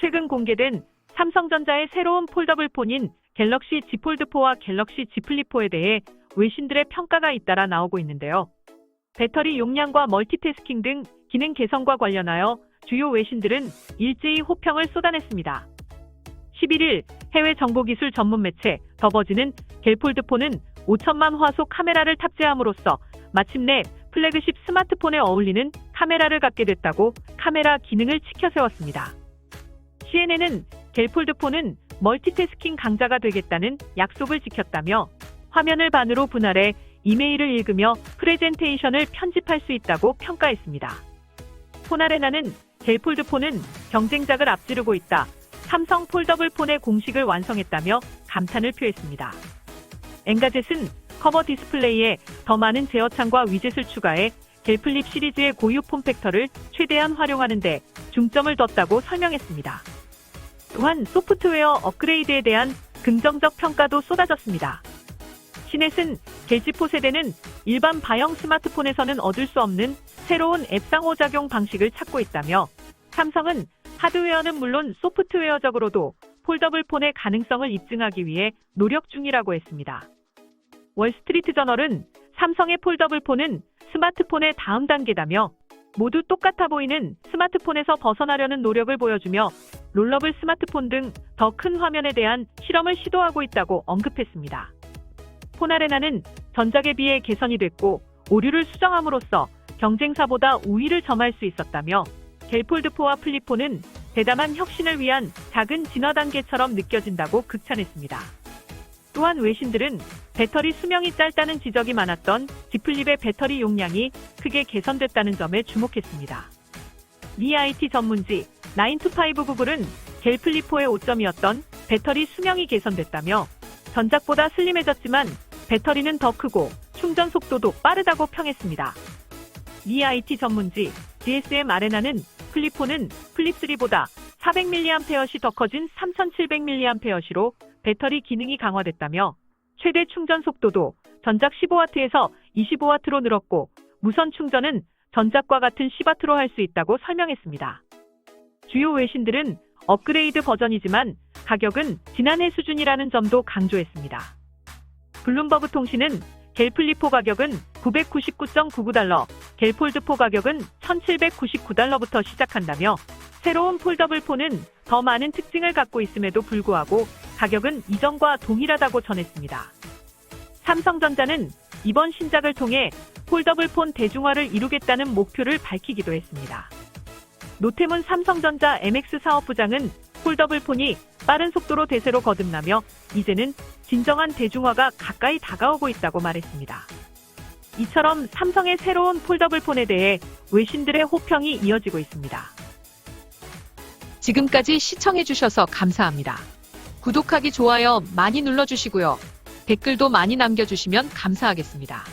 최근 공개된 삼성전자의 새로운 폴더블 폰인 갤럭시 Z 폴드4와 갤럭시 Z 플립4에 대해 외신들의 평가가 잇따라 나오고 있는데요. 배터리 용량과 멀티태스킹 등 기능 개선과 관련하여 주요 외신들은 일제히 호평을 쏟아냈습니다. 11일 해외 정보기술 전문 매체 더버지는 갤폴드4는 5천만 화소 카메라를 탑재함으로써 마침내 플래그십 스마트폰에 어울리는 카메라를 갖게 됐다고 카메라 기능을 치켜세웠습니다. CNN은 갤폴드4는 멀티태스킹 강자가 되겠다는 약속을 지켰다며 화면을 반으로 분할해 이메일을 읽으며 프레젠테이션을 편집할 수 있다고 평가했습니다. 폰아레나는 갤폴드4는 경쟁작을 앞지르고 있다. 삼성 폴더블 폰의 공식을 완성했다며 감탄을 표했습니다. 엔가젯은 커버 디스플레이에 더 많은 제어창과 위젯을 추가해 갤플립 시리즈의 고유 폼팩터를 최대한 활용하는 데 중점을 뒀다고 설명했습니다. 또한 소프트웨어 업그레이드에 대한 긍정적 평가도 쏟아졌습니다. 시넷은 갤지4 세대는 일반 바형 스마트폰에서는 얻을 수 없는 새로운 앱 상호작용 방식을 찾고 있다며 삼성은 하드웨어는 물론 소프트웨어적으로도 폴더블 폰의 가능성을 입증하기 위해 노력 중이라고 했습니다. 월스트리트 저널은 삼성의 폴더블 폰은 스마트폰의 다음 단계다며 모두 똑같아 보이는 스마트폰에서 벗어나려는 노력을 보여주며 롤러블 스마트폰 등 더 큰 화면에 대한 실험을 시도하고 있다고 언급했습니다. 폰아레나는 전작에 비해 개선이 됐고 오류를 수정함으로써 경쟁사보다 우위를 점할 수 있었다며 갤폴드4와 플립4는 대담한 혁신을 위한 작은 진화 단계처럼 느껴진다고 극찬했습니다. 또한 외신들은 배터리 수명이 짧다는 지적이 많았던 지플립의 배터리 용량이 크게 개선됐다는 점에 주목했습니다. 미 IT 전문지 9to5 구글은 갤플립4의 오점이었던 배터리 수명이 개선됐다며 전작보다 슬림해졌지만 배터리는 더 크고 충전 속도도 빠르다고 평했습니다. 미 IT 전문지 GSM 아레나는 플립4는 플립3보다 400mAh시 더 커진 3700mAh로 배터리 기능이 강화됐다며 최대 충전 속도도 전작 15W에서 25W로 늘었고 무선 충전은 전작과 같은 10W로 할 수 있다고 설명했습니다. 주요 외신들은 업그레이드 버전이지만 가격은 지난해 수준이라는 점도 강조했습니다. 블룸버그 통신은 갤플립4 가격은 999.99달러, 갤폴드4 가격은 1799달러부터 시작한다며 새로운 폴더블 폰은 더 많은 특징을 갖고 있음에도 불구하고 가격은 이전과 동일하다고 전했습니다. 삼성전자는 이번 신작을 통해 폴더블 폰 대중화를 이루겠다는 목표를 밝히기도 했습니다. 노태문 삼성전자 MX 사업부장은 폴더블 폰이 빠른 속도로 대세로 거듭나며 이제는 진정한 대중화가 가까이 다가오고 있다고 말했습니다. 이처럼 삼성의 새로운 폴더블 폰에 대해 외신들의 호평이 이어지고 있습니다. 지금까지 시청해주셔서 감사합니다. 구독하기, 좋아요 많이 눌러주시고요. 댓글도 많이 남겨주시면 감사하겠습니다.